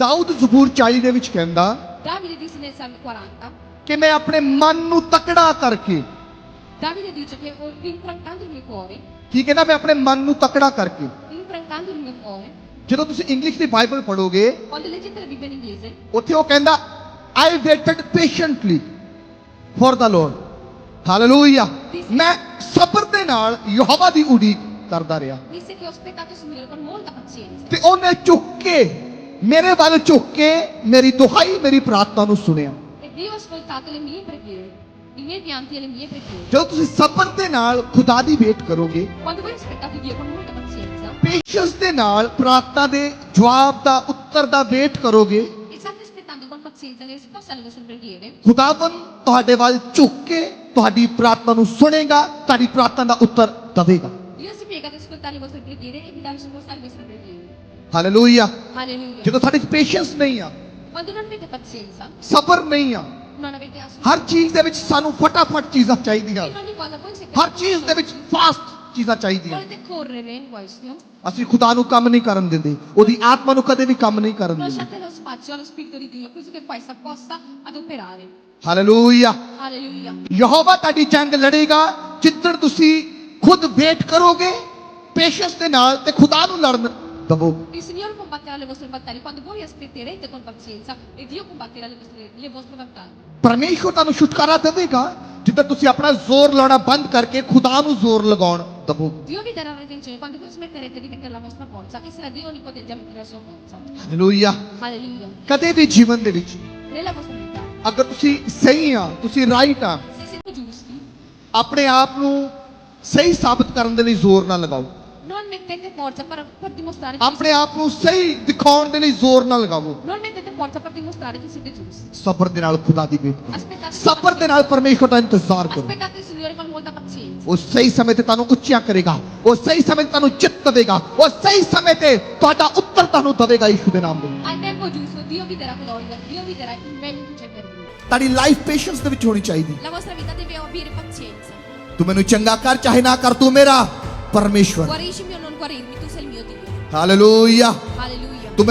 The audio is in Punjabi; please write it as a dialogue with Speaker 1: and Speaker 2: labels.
Speaker 1: ਦਾਊਦ ਜ਼ਬੂਰ 40 ਦੇ ਵਿੱਚ ਕਹਿੰਦਾ
Speaker 2: Davide disse nel Salmo 40,
Speaker 1: ਕਿ ਮੈਂ ਆਪਣੇ ਮਨ ਨੂੰ ਤਕੜਾ ਕਰਕੇ
Speaker 2: Davide dice che ho improntando il mio cuore,
Speaker 1: ਕੀ ਕਹਿੰਦਾ ਮੈਂ ਆਪਣੇ ਮਨ ਨੂੰ ਤਕੜਾ ਕਰਕੇ
Speaker 2: improntando il mio cuore,
Speaker 1: ਜਦੋਂ ਤੁਸੀਂ ਇੰਗਲਿਸ਼ ਦੀ ਬਾਈਬਲ ਪੜੋਗੇ
Speaker 2: quando leggete la Bibbia in inglese,
Speaker 1: ਉੱਥੇ ਉਹ ਕਹਿੰਦਾ I waited patiently for the Lord hallelujah ਮੈਂ ਸਬਰ ਦੇ ਨਾਲ ਯਹੋਵਾ ਦੀ ਉਡੀਕ ਕਰਦਾ ਰਿਹਾ
Speaker 2: disse che ho aspettato il Signore con molta pazienza.
Speaker 1: ਤੇ ਉਹਨੇ ਝੁੱਕ ਕੇ ਮੇਰੇ ਵੱਲ ਝੁੱਕ ਕੇ ਮੇਰੀ ਦੁਹਾਈ ਮੇਰੀ ਪ੍ਰਾਰਥਨਾ ਨੂੰ ਸੁਣਿਆ
Speaker 2: E Dio ha ascoltato le mie preghiere, i miei pianti e le mie preghiere.
Speaker 1: ਜਦੋਂ ਤੁਸੀਂ ਸਬਰ ਦੇ ਨਾਲ ਖੁਦਾ ਦੀ ਵੇਟ ਕਰੋਗੇ
Speaker 2: Quando voi aspettate Dio con molta pazienza
Speaker 1: patience ਦੇ ਨਾਲ ਪ੍ਰਾਰਥਨਾ ਦੇ ਜਵਾਬ ਦਾ ਉੱਤਰ ਦਾ ਵੇਟ ਕਰੋਗੇ
Speaker 2: e state aspettando con pazienza che risposta alle vostre preghiere,
Speaker 1: ਖੁਦਾਵੰ ਤੁਹਾਡੇ ਵੱਲ ਝੁੱਕ ਕੇ ਤੁਹਾਡੀ ਪ੍ਰਾਰਥਨਾ ਨੂੰ ਸੁਣੇਗਾ ਤੁਹਾਡੀ ਪ੍ਰਾਰਥਨਾ ਦਾ ਉੱਤਰ ਦੇਵੇਗਾ
Speaker 2: Dio si piega ad ascoltare le vostre preghiere e vi dà risposta alle vostre preghiere.
Speaker 1: Hallelujah
Speaker 2: Alleluia.
Speaker 1: ਜਦੋਂ ਤੁਹਾਡੇ ਚ ਪੇਸ਼ੈਂਸ ਨਹੀਂ ਆ
Speaker 2: Quando non avete pazienza,
Speaker 1: ਸਬਰ ਨਹੀਂ ਆ ਹਰ ਚੀਜ਼ ਦੇ ਵਿੱਚ ਸਾਨੂੰ ਫਟਾਫਟ ਚੀਜ਼ਾਂ ਚਾਹੀਦੀਆਂ ਹਰ ਚੀਜ਼ ਦੇ ਵਿੱਚ ਫਾਸਟ ਚੀਜ਼ਾਂ ਚਾਹੀਦੀਆਂ ਅਸੀਂ ਖੁਦਾ ਨੂੰ ਕੰਮ ਨਹੀਂ ਕਰਨ ਦਿੰਦੇ ਉਹਦੀ ਆਤਮਾ ਨੂੰ ਕਦੇ ਵੀ ਕੰਮ ਨਹੀਂ ਕਰਨ ਦਿੰਦੇ. Hallelujah
Speaker 2: Alleluia.
Speaker 1: ਯਹੋਵਾ ਤੁਹਾਡੀ ਜੰਗ ਲੜੇਗਾ ਜਿੱਦਣ ਤੁਸੀਂ ਖੁਦ ਵੇਟ ਕਰੋਗੇ ਪੇਸ਼ੈਂਸ ਦੇ ਨਾਲ ਤੇ ਖੁਦਾ ਨੂੰ ਲੜਨ ਦਵੋਗੇ
Speaker 2: Il Signore combatterà le vostre battaglie quando voi aspetterete con pazienza e Dio combatterà le vostre, le vostre battaglie.
Speaker 1: ਪਰਮੇਸ਼ਵਰ ਤੁਹਾਨੂੰ ਛੁਟਕਾਰਾ ਦੇਵੇਗਾ ਜਿੱਦਾਂ ਤੁਸੀਂ ਆਪਣਾ ਜ਼ੋਰ ਲਾਉਣਾ ਬੰਦ ਕਰਕੇ ਖੁਦਾ ਨੂੰ ਜ਼ੋਰ ਲਗਾਉਣ ਦਵੋਗੇ
Speaker 2: Dio vi darà redenzione quando voi smetterete di mettere la vostra forza e sarà Dio onnipotente a mettere la sua forza.
Speaker 1: Hallelujah
Speaker 2: Alleluia.
Speaker 1: ਕਦੇ ਵੀ ਜੀਵਨ ਦੇ ਵਿੱਚ
Speaker 2: Nella vostra vita,
Speaker 1: ਅਗਰ ਤੁਸੀਂ ਸਹੀ ਆ ਤੁਸੀਂ ਰਾਈਟ ਆ
Speaker 2: se siete giusti,
Speaker 1: ਆਪਣੇ ਆਪ ਨੂੰ ਸਹੀ ਸਾਬਤ ਕਰਨ ਦੇ ਲਈ ਜ਼ੋਰ ਨਾ ਲਗਾਓ
Speaker 2: non mettete forza per, per dimostrare che
Speaker 1: ਆਪਣੇ ਆਪ ਨੂੰ ਸਹੀ ਦਿਖਾਉਣ ਦੇ ਲਈ ਜ਼ੋਰ ਨਾ ਲਗਾਵੋ
Speaker 2: non mettete forza per dimostrare che siete giusti.
Speaker 1: ਸਬਰ ਦੇ ਨਾਲ ਖੁਦਾ ਦੀ ਵੇਟ ਕਰੋ
Speaker 2: Aspettate,
Speaker 1: ਸਬਰ ਦੇ ਨਾਲ ਪਰਮੇਸ਼ਵਰ ਦਾ ਇੰਤਜ਼ਾਰ ਕਰੋ
Speaker 2: aspettate il Signore con molta pazienza.
Speaker 1: ਉਹ ਸਹੀ ਸਮੇਂ ਤੇ ਤੁਹਾਨੂੰ ਉੱਚਿਆ ਕਰੇਗਾ ਉਹ ਸਹੀ ਸਮੇਂ ਤੇ ਤੁਹਾਨੂੰ ਜਿੱਤ ਦੇਵੇਗਾ ਉਹ ਸਹੀ ਸਮੇਂ ਤੇ ਤੁਹਾਡਾ ਉੱਤਰ ਤੁਹਾਨੂੰ ਦੇਵੇਗਾ ਯਿਸੂ ਦੇ ਨਾਮ ਦੇ ਵਿੱਚ।
Speaker 2: Al tempo giusto Dio vi darà gloria, Dio vi darà il meglio che c'è per voi.
Speaker 1: ਤੁਹਾਡੀ ਲਾਈਫ ਪੇਸ਼ੈਂਸ ਦੇ ਵਿੱਚ ਹੋਣੀ ਚਾਹੀਦੀ
Speaker 2: La vostra vita deve avere pazienza.
Speaker 1: ਤੂੰ ਮੈਨੂੰ ਚੰਗਾ ਕਰ ਚਾਹੇ ਨਾ ਕਰ ਤੂੰ ਮੇਰਾ ਪਰਮੇਸ਼ਵਰ
Speaker 2: Guariscimi o non guarirmi, tu sei il mio Dio.
Speaker 1: Hallelujah
Speaker 2: Alleluia.
Speaker 1: ਤੂੰ